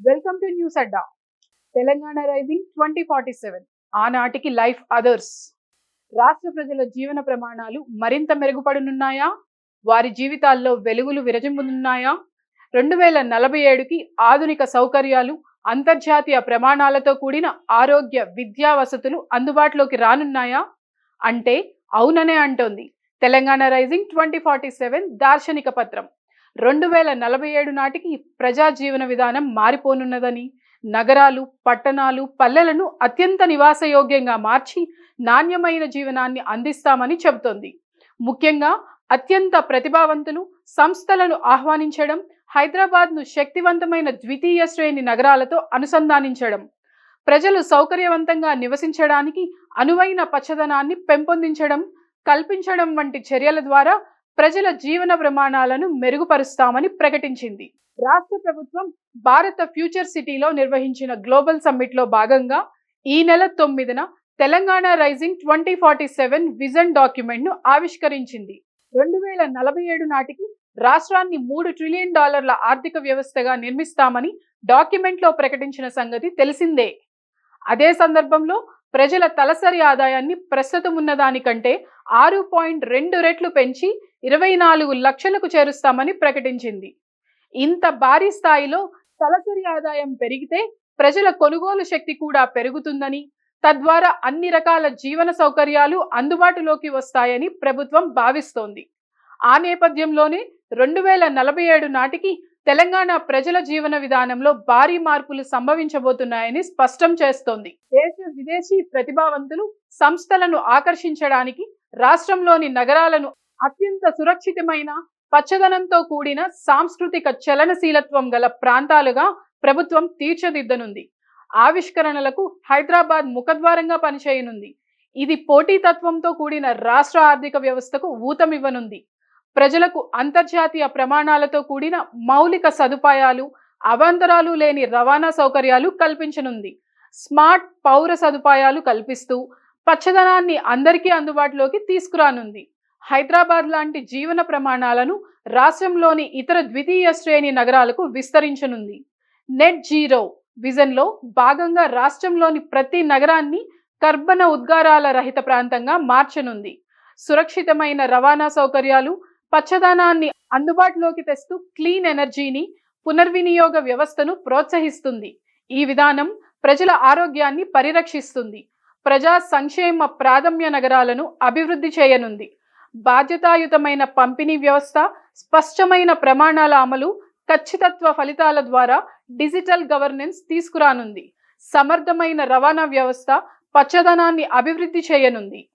Welcome to news Adda Telangana rising twenty forty seven ఆనాటికి life others రాష్ట్ర ప్రజల జీవన ప్రమాణాలు మరింత మెరుగుపడనున్నాయా? వారి జీవితాల్లో వెలుగులు విరజింపునున్నాయా రెండు వేల నలభై ఏడుకి ఆధునిక సౌకర్యాలు అంతర్జాతీయ ప్రమాణాలతో కూడిన ఆరోగ్య విద్యా వసతులు అందుబాటులోకి రానున్నాయా? అంటే అవుననే అంటోంది Telangana rising twenty forty seven దార్శనిక పత్రం. రెండు వేల నలభై ఏడు నాటికి ప్రజా జీవన విధానం మారిపోనున్నదని నగరాలు పట్టణాలు పల్లెలను అత్యంత నివాసయోగ్యంగా మార్చి నాణ్యమైన జీవనాన్ని అందిస్తామని చెబుతోంది. ముఖ్యంగా అత్యంత ప్రతిభావంతులు సంస్థలను ఆహ్వానించడం హైదరాబాద్ను శక్తివంతమైన ద్వితీయ శ్రేణి నగరాలతో అనుసంధానించడం ప్రజలు సౌకర్యవంతంగా నివసించడానికి అనువైన పచ్చదనాన్ని పెంపొందించడం కల్పించడం వంటి చర్యల ద్వారా ప్రజల జీవన ప్రమాణాలను మెరుగుపరుస్తామని ప్రకటించింది. రాష్ట్ర ప్రభుత్వం భారత ఫ్యూచర్ సిటీలో నిర్వహించిన గ్లోబల్ సమ్మిట్లో భాగంగా ఈ నెల తొమ్మిదిన Telangana rising twenty forty seven vision డాక్యుమెంట్ను ఆవిష్కరించింది. రెండు వేల నలభై ఏడు నాటికి రాష్ట్రాన్ని మూడు ట్రిలియన్ డాలర్ల ఆర్థిక వ్యవస్థగా నిర్మిస్తామని డాక్యుమెంట్లో ప్రకటించిన సంగతి తెలిసిందే. అదే సందర్భంలో ప్రజల తలసరి ఆదాయాన్ని ప్రస్తుతం ఉన్నదానికంటే ఆరు పాయింట్ రెండు రెట్లు పెంచి ఇరవై నాలుగు లక్షలకు చేరుస్తామని ప్రకటించింది. ఇంత భారీ స్థాయిలో తలసరి ఆదాయం పెరిగితే ప్రజల కొనుగోలు శక్తి కూడా పెరుగుతుందని తద్వారా అన్ని రకాల జీవన సౌకర్యాలు అందుబాటులోకి వస్తాయని ప్రభుత్వం భావిస్తోంది. ఆ నేపథ్యంలోనే రెండు వేల నలభై ఏడు నాటికి తెలంగాణ ప్రజల జీవన విధానంలో భారీ మార్పులు సంభవించబోతున్నాయని స్పష్టం చేస్తోంది. దేశ విదేశీ ప్రతిభావంతులు సంస్థలను ఆకర్షించడానికి రాష్ట్రంలోని నగరాలను అత్యంత సురక్షితమైన పచ్చదనంతో కూడిన సాంస్కృతిక చలనశీలత్వం గల ప్రాంతాలుగా ప్రభుత్వం తీర్చిదిద్దనుంది. ఆవిష్కరణలకు హైదరాబాద్ ముఖద్వారంగా పనిచేయనుంది. ఇది పోటీతత్వంతో కూడిన రాష్ట్ర ఆర్థిక వ్యవస్థకు ఊతమివ్వనుంది. ప్రజలకు అంతర్జాతీయ ప్రమాణాలతో కూడిన మౌలిక సదుపాయాలు అవాంతరాలు లేని రవాణా సౌకర్యాలు కల్పించనుంది. స్మార్ట్ పౌర సదుపాయాలు కల్పిస్తూ పచ్చదనాన్ని అందరికీ అందుబాటులోకి తీసుకురానుంది. హైదరాబాద్ లాంటి జీవన ప్రమాణాలను రాష్ట్రంలోని ఇతర ద్వితీయ శ్రేణి నగరాలకు విస్తరించనుంది. నెట్ జీరో విజన్లో భాగంగా రాష్ట్రంలోని ప్రతి నగరాన్ని కర్బన ఉద్గారాల రహిత ప్రాంతంగా మార్చనుంది. సురక్షితమైన రవాణా సౌకర్యాలు పచ్చదనాన్ని అందుబాటులోకి తెస్తూ క్లీన్ ఎనర్జీని పునర్వినియోగ వ్యవస్థను ప్రోత్సహిస్తుంది. ఈ విధానం ప్రజల ఆరోగ్యాన్ని పరిరక్షిస్తుంది. ప్రజా సంక్షేమ ప్రాథమ్య నగరాలను అభివృద్ధి చేయనుంది. బాధ్యతాయుతమైన పంపిణీ వ్యవస్థ స్పష్టమైన ప్రమాణాల అమలు ఖచ్చితత్వ ఫలితాల ద్వారా డిజిటల్ గవర్నెన్స్ తీసుకురానుంది. సమర్థమైన రవాణా వ్యవస్థ పచ్చదనాన్ని అభివృద్ధి చేయనుంది.